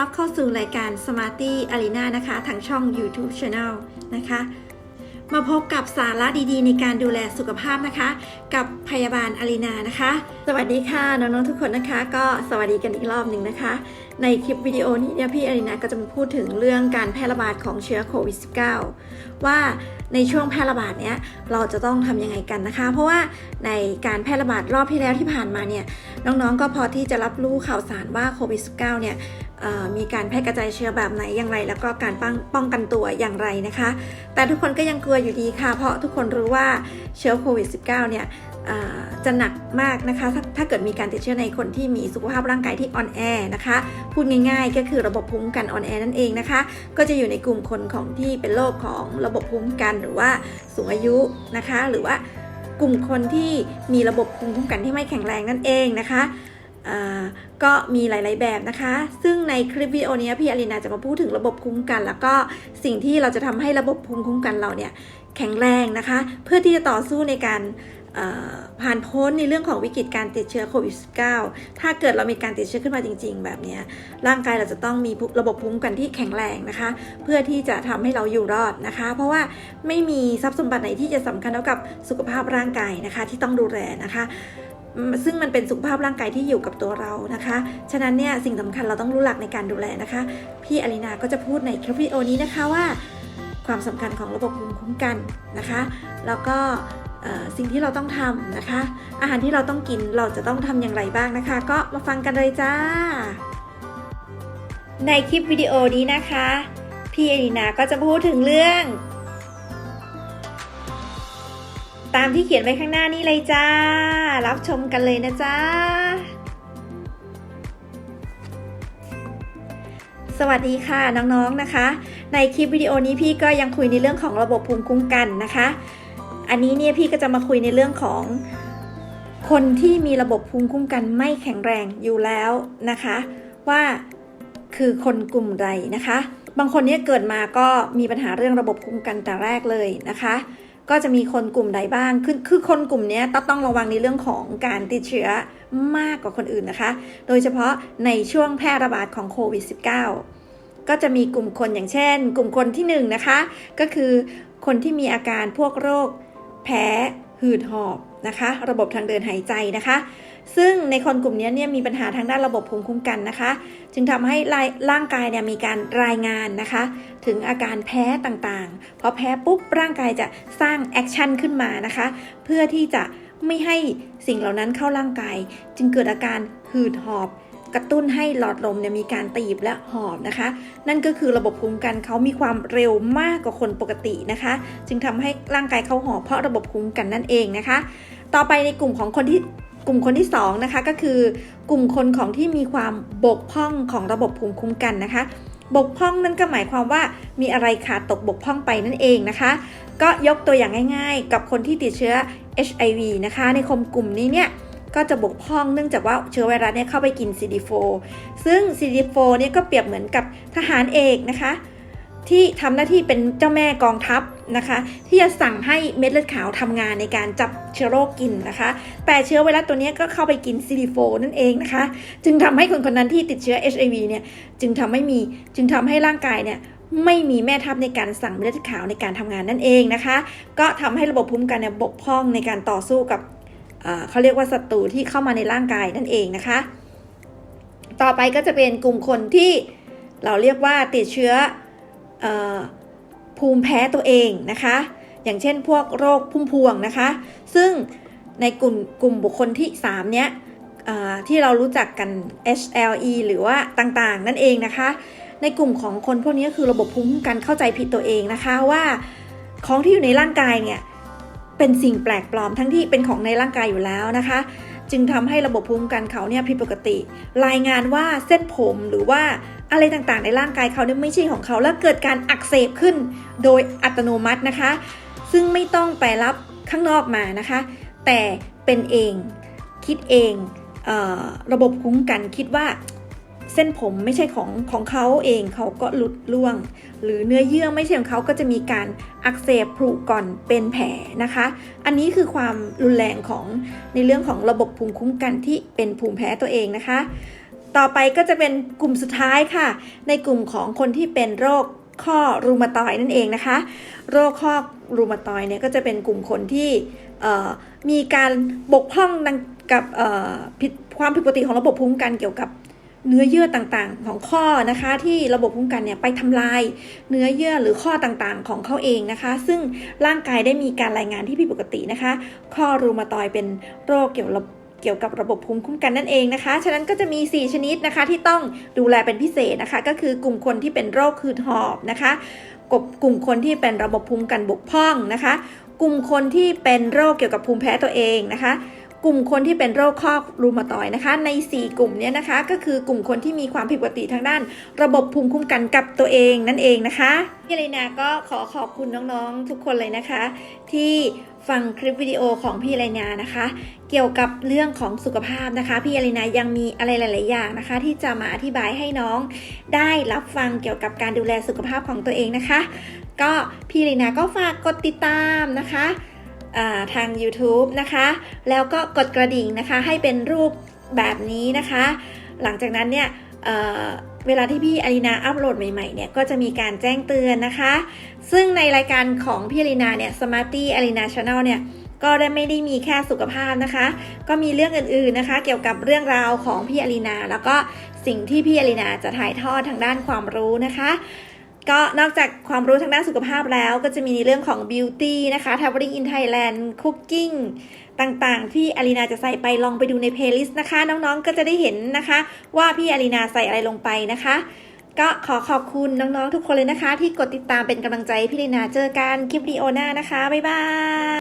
รับเข้าสู่รายการ Smarty Arena นะคะทางช่อง YouTube Channel นะคะ มาพบกับสาระดีๆ ในการดูแลสุขภาพนะคะ กับพยาบาลอารีนานะคะ สวัสดีค่ะน้องๆทุกคนนะคะ ก็สวัสดีกันอีกรอบหนึ่งนะคะ ในคลิปวิดีโอนี้เนี่ยพี่อารีนาก็จะมาพูดถึงเรื่องการแพร่ระบาดของเชื้อโควิด -19 ว่าในช่วงแพร่ระบาดเนี้ยเราจะต้องทำยังไงกันนะคะ เพราะว่าในการแพร่ระบาดรอบที่แล้วที่ผ่านมาเนี่ยน้องๆก็พอที่จะรับรู้ข่าวสารว่าโควิด -19 เนี่ยเอ่อมีการแพร่กระจายเชื้อแบบไหนอย่างไร แล้วก็การป้องป้องกันตัวอย่างไรนะคะ แต่ทุกคนก็ยังกลัวอยู่ดีค่ะ เพราะทุกคนรู้ว่าเชื้อโควิด -19 เนี่ย จะหนักมากนะคะถ้าถ้าเกิดมีการติดเชื้อในคนที่มีสุขภาพร่างกายที่อ่อนแอนะคะ พูดง่ายๆ ก็คือระบบภูมิคุ้มกันอ่อนแอนั่นเองนะคะ ก็จะอยู่ในกลุ่มคนของที่เป็นโรคของระบบภูมิคุ้มกันหรือว่าสูงอายุนะคะ หรือว่ากลุ่มคนที่มีระบบภูมิคุ้มกันที่ไม่แข็งแรงนั่นเองนะคะก็มีหลาย ๆ แบบนะคะ ซึ่งในคลิปวิดีโอนี้พี่อลินาจะมาพูดถึงระบบภูมิคุ้มกัน แล้วก็สิ่งที่เราจะทำให้ระบบภูมิคุ้มกันเราเนี่ยแข็งแรงนะคะ เพื่อที่จะต่อสู้ในการ ผ่านพ้นในเรื่องของวิกฤตการติดเชื้อโควิด -19 ถ้าเกิดเรามีการติดเชื้อขึ้นมาจริง ๆ แบบนี้ร่างกายเราจะต้องมีระบบภูมิคุ้มกันที่แข็งแรงนะคะ เพื่อที่จะทำให้เราอยู่รอดนะคะ เพราะว่าไม่มีทรัพย์สมบัติไหนที่จะสำคัญเท่ากับสุขภาพร่างกายนะคะที่ต้องดูแลนะคะซึ่งมันเป็นสุขภาพร่างกายที่อยู่กับตัวเรานะคะ ฉะนั้นเนี่ยสิ่งสำคัญเราต้องรู้หลักในการดูแลนะคะ พี่อลินาก็จะพูดในคลิปวิดีโอนี้นะคะว่า ความสำคัญของระบบภูมิคุ้มกันนะคะ แล้วก็ สิ่งที่เราต้องทำนะคะ อาหารที่เราต้องกินเราจะต้องทำอย่างไรบ้างนะคะ ก็มาฟังกันเลยจ้า ในคลิปวิดีโอนี้นะคะ พี่เอลีนาก็จะพูดถึงเรื่อง ตามที่เขียนไว้ข้างหน้านี้เลยจ้า รับชมกันเลยนะจ้าสวัสดีค่ะน้องๆนะคะ ในคลิปวิดีโอนี้พี่ก็ยังคุยในเรื่องของระบบภูมิคุ้มกันนะคะ อันนี้เนี่ยพี่ก็จะมาคุยในเรื่องของคนที่มีระบบภูมิคุ้มกันไม่แข็งแรงอยู่แล้วนะคะ ว่าคือคนกลุ่มใดนะคะ บางคนเนี่ยเกิดมาก็มีปัญหาเรื่องระบบภูมิคุ้มกันแต่แรกเลยนะคะ ก็จะมีคนกลุ่มใดบ้างคือคือคนกลุ่มนี้ต้องระวังในเรื่องของการติดเชื้อมากกว่าคนอื่นนะคะ โดยเฉพาะในช่วงแพร่ระบาดของโควิด -19 ก็จะมีกลุ่มคนอย่างเช่น กลุ่มคนที่1นงนะคะก็คือคนที่มีอาการพวกโรค พ้หืดหอบนะคะ ระบบทางเดินหายใจนะคะ ซึ่งในคนกลุ่มนี้เนี่ยมีปัญหาทางด้านระบบภูมิคุ้มกันนะคะ จึงทำให้รายร่างกายเนี่ยมีการรายงานนะคะ ถึงอาการแพ้ต่างๆพอแพ้ปุ๊บร่างกายจะสร้างแอคชั่นขึ้นมานะคะ เพื่อที่จะไม่ให้สิ่งเหล่านั้นเข้าร่างกาย จึงเกิดอาการหืดหอบ กระตุ้นให้หลอดลมเนี่ยมีการตีบและหอบนะคะ นั่นก็คือระบบภูมิคุ้มกันเขามีความเร็วมากกว่าคนปกตินะคะ จึงทำให้ร่างกายเขาหอบเพราะระบบภูมิคุ้มกันนั่นเองนะคะ ต่อไปในกลุ่มของคนที่กลุ่มคนที่สองนะคะก็คือกลุ่มคนของที่มีความบกพร่องของระบบภูมิคุ้มกันนะคะ บกพร่องนั่นก็หมายความว่ามีอะไรขาดตกบกพร่องไปนั่นเองนะคะ ก็ยกตัวอย่างง่าย ๆ กับคนที่ติดเชื้อ HIV นะคะ ในคมกลุ่มนี้เนี่ย ก็จะบกพร่องเนื่องจากว่าเชื้อไวรัสเนี่ยเข้าไปกิน CD4 ซึ่ง CD4 เนี่ยก็เปรียบเหมือนกับทหารเอกนะคะ ที่ทำหน้าที่เป็นเจ้าแม่กองทัพนะคะ ที่จะสั่งให้เม็ดเลือดขาวทำงานในการจับเชื้อโรคกินนะคะ แต่เชื้อไวรัสตัวนี้ก็เข้าไปกิน CD4 นั่นเองนะคะ จึงทำให้คนคนนั้นที่ติดเชื้อ HIV เนี่ยจึงทำให้มีจึงทำให้ร่างกายเนี่ยไม่มีแม่ทัพในการสั่งเม็ดเลือดขาวในการทำงานนั่นเองนะคะ ก็ทำให้ระบบภูมิคุ้มกันเนี่ยบกพร่องในการต่อสู้กับ เขาเรียกว่าศัตรูที่เข้ามาในร่างกายนั่นเองนะคะ ต่อไปก็จะเป็นกลุ่มคนที่เราเรียกว่าติดเชื้ออภูมิแพ้ตัวเองนะคะ อย่างเช่นพวกโรคพุ่มพวงนะคะ ซึ่งในกลุ่มกลุ่มบุคคลที่ 3 เนี้ยที่เรารู้จักกัน HLE หรือว่าต่างๆ นั่นเองนะคะ ในกลุ่มของคนพวกนี้คือระบบภูมิคุ้มกันเข้าใจผิดตัวเองนะคะว่าของที่อยู่ในร่างกายเนี่ย เป็นสิ่งแปลกปลอมทั้งที่เป็นของในร่างกายอยู่แล้วนะคะ จึงทำให้ระบบภูมิคุ้มกันเขาเนี่ยผิดปกติ รายงานว่าเส้นผมหรือว่าอะไรต่างๆ ในร่างกายเขาเนี่ยไม่ใช่ของเขา แล้วเกิดการอักเสบขึ้นโดยอัตโนมัตินะคะ ซึ่งไม่ต้องไปรับข้างนอกมานะคะ แต่เป็นเองคิดเองเออระบบคุ้มกันคิดว่า เส้นผมไม่ใช่ของของเขาเองเขาก็หลุดร่วง หรือเนื้อเยื่อไม่ใช่ของเขาก็จะมีการอักเสบผุก่อนเป็นแผลนะคะ อันนี้คือความรุนแรงของในเรื่องของระบบภูมิคุ้มกันที่เป็นภูมิแพ้ตัวเองนะคะ ต่อไปก็จะเป็นกลุ่มสุดท้ายค่ะ ในกลุ่มของคนที่เป็นโรคข้อรูมาตอยนั่นเองนะคะ โรคข้อรูมาตอยเนี่ยก็จะเป็นกลุ่มคนที่มีการบกพร่องกับผิดความผิดปกติของระบบภูมิคุ้มกันเกี่ยวกับ เนื้อเยื่อต่างๆ ของข้อนะคะ ที่ระบบภูมิคุ้มกันเนี่ยไปทำลายเนื้อเยื่อหรือข้อต่างๆ ของเขาเองนะคะ ซึ่งร่างกายได้มีการรายงานที่ผิดปกตินะคะ ข้อรูมาตอยเป็นโรคเกี่ยวกับเกี่ยวกับระบบภูมิคุ้มกันนั่นเองนะคะ ฉะนั้นก็จะมี 4 ชนิดนะคะที่ต้องดูแลเป็นพิเศษนะคะ ก็คือกลุ่มคนที่เป็นโรคคือหอบนะคะกลุ่มกลุ่มคนที่เป็นระบบภูมิคุ้มกันบกพร่องนะคะ กลุ่มคนที่เป็นโรคเกี่ยวกับภูมิแพ้ตัวเองนะคะ กลุ่มคนที่เป็นโรคข้อรูมาตอยนะคะ ใน 4 กลุ่มเนี้นะคะ ก็คือกลุ่มคนที่มีความผิดปกติทางด้าน ระบบภูมิคุ้มกันกับตัวเองนั่นเองนะคะพี่เลนาก็ขอขอบคุณน้องๆทุกคนเลยนะคะ ที่ฟังคลิปวิดีโอของพี่เลนานะคะ เกี่ยวกับเรื่องของสุขภาพนะคะ พี่เลนายังมีอะไรหลาย ๆ อย่างนะคะ ที่จะมาอธิบายให้น้องได้รับฟังเกี่ยวกับการดูแลสุขภาพของตัวเองนะคะ ก็พี่เลนาก็ฝากกดติดตามนะคะ ทาง YouTube นะคะ แล้วก็กดกระดิ่งนะคะให้เป็นรูปแบบนี้นะคะ หลังจากนั้นเนี่ยเเวลาที่พี่อารีนาอัปโหลดใหม่ๆเนี่ยก็จะมีการแจ้งเตือนนะคะ ซึ่งในรายการของพี่อารีนาเนี่ย Smarty Arena Channel เนี่ยก็ได้ไม่ได้มีแค่สุขภาพนะคะ ก็มีเรื่องอื่นๆนะคะ เกี่ยวกับเรื่องราวของพี่อารีนา แล้วก็สิ่งที่พี่อารีนาจะถ่ายทอดทางด้านความรู้นะคะ ก็นอกจากความรู้ทางด้านสุขภาพแล้วก็จะมีในเรื่องของ beauty นะคะ traveling in Thailand cooking ต่างๆ ที่อารีนาจะใส่ไปลองไปดูในเพลย์ลิสต์นะคะ น้องๆ ก็จะได้เห็นนะคะ ว่าพี่อารีนาใส่อะไรลงไปนะคะ ก็ขอขอบคุณน้องๆ ทุกคนเลยนะคะ ที่กดติดตามเป็นกำลังใจพี่อารีนาเจอกันคลิปวิดีโอหน้านะคะ บ๊ายบาย